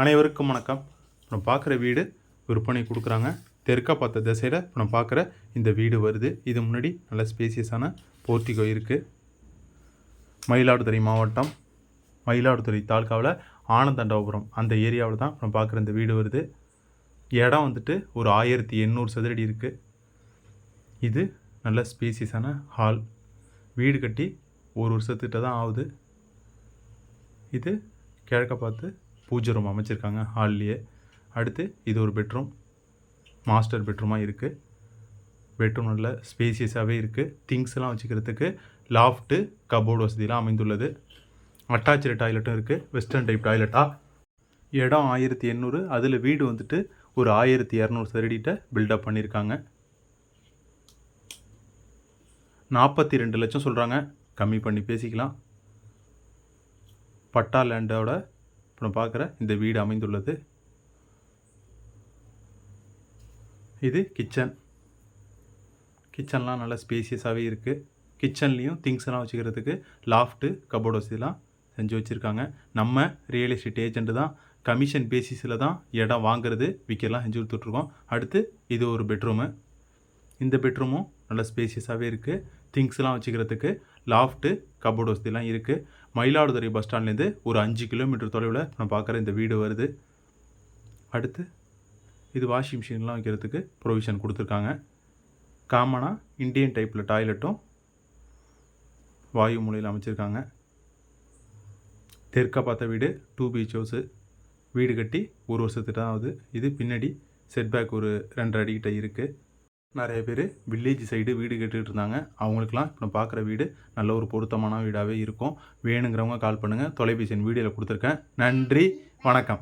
அனைவருக்கும் வணக்கம். இப்போ நம்ம பார்க்குற வீடு விற்பனை கொடுக்குறாங்க. தெற்கா பார்த்த திசையில் இப்போ நம்ம பார்க்குற இந்த வீடு வருது. இது முன்னாடி நல்ல ஸ்பேசியஸான போர்ட்டிகோ இருக்குது மயிலாடுதுறை மாவட்டம் மயிலாடுதுறை தாலுக்காவில் ஆனந்தாண்டவபுரம் அந்த ஏரியாவில் தான் நம்ம பார்க்குற இந்த வீடு வருது. இடம் வந்துட்டு ஒரு ஆயிரத்தி எண்ணூறு சதுரடி இருக்குது இது நல்ல ஸ்பேசியஸான ஹால் வீடு கட்டி ஒரு வருஷத்துக்கிட்ட தான் ஆகுது. இது கிழக்க பார்த்து பூஜை ரூம் அமைச்சிருக்காங்க ஹால்லையே அடுத்து இது ஒரு பெட்ரூம் மாஸ்டர் பெட்ரூமாக இருக்குது பெட்ரூம் நல்ல ஸ்பேசியஸாகவே இருக்குது திங்ஸ்லாம் வச்சுக்கிறதுக்கு லாஃப்ட்டு கபோர்டு வசதியெலாம் அமைந்துள்ளது. அட்டாச்சு டாய்லெட்டும் இருக்குது வெஸ்டர்ன் டைப் டாய்லெட்டாக இடம் ஆயிரத்தி எண்ணூறு. அதில் வீடு வந்துட்டு ஒரு ஆயிரத்தி இரநூறு சதுரடிட்ட பில்டப் பண்ணியிருக்காங்க நாற்பத்தி ரெண்டு லட்சம் சொல்கிறாங்க கம்மி பண்ணி பேசிக்கலாம். பட்டா லேண்டோட இப்போ நான் பார்க்குற இந்த வீடு அமைந்துள்ளது. இது கிச்சன் கிச்சன்லாம் நல்லா ஸ்பேசியஸாகவே இருக்குது கிச்சன்லேயும் திங்ஸ் எல்லாம் வச்சுக்கிறதுக்கு லாஃப்ட்டு கபோர்ட் வசதிலாம் செஞ்சு வச்சுருக்காங்க. நம்ம ரியல் எஸ்டேட் ஏஜென்ட் தான் கமிஷன் பேசிஸில் தான் இடம் வாங்குறது விற்கலாம் செஞ்சு கொடுத்துட்ருக்கோம். அடுத்து இது ஒரு பெட்ரூமு இந்த பெட்ரூமும் நல்ல ஸ்பேசியஸாகவே இருக்குது திங்ஸ்லாம் வச்சுக்கிறதுக்கு லாஃப்ட்டு கபோர்டு வசதிலாம் இருக்குது மயிலாடுதுறை பஸ் ஸ்டாண்ட்லேருந்து ஒரு அஞ்சு கிலோமீட்டர் தொலைவில் நான் பார்க்குற இந்த வீடு வருது. அடுத்து இது வாஷிங் மிஷின்லாம் வைக்கிறதுக்கு ப்ரொவிஷன் கொடுத்துருக்காங்க. காமனாக இந்தியன் டைப்பில் டாய்லெட்டும் வாயு மூலையில் அமைச்சிருக்காங்க. தெற்கா பார்த்த வீடு டூ பீச் ஹவுஸு வீடு கட்டி ஒரு வருஷத்துக்கு தான் ஆகுது. இது பின்னாடி செட்பேக் ஒரு ரெண்டரை அடிக்கிட்ட இருக்குது நிறைய பேர் வில்லேஜ் சைடு வீடு கேட்டுக்கிட்டு இருந்தாங்க அவங்களுக்குலாம் இப்போ நான் பார்க்குற வீடு நல்ல ஒரு பொருத்தமான வீடாகவே இருக்கும். வேணுங்கிறவங்க கால் பண்ணுங்கள் தொலைபேசி வீடியோவில் கொடுத்துருக்கேன். நன்றி. வணக்கம்.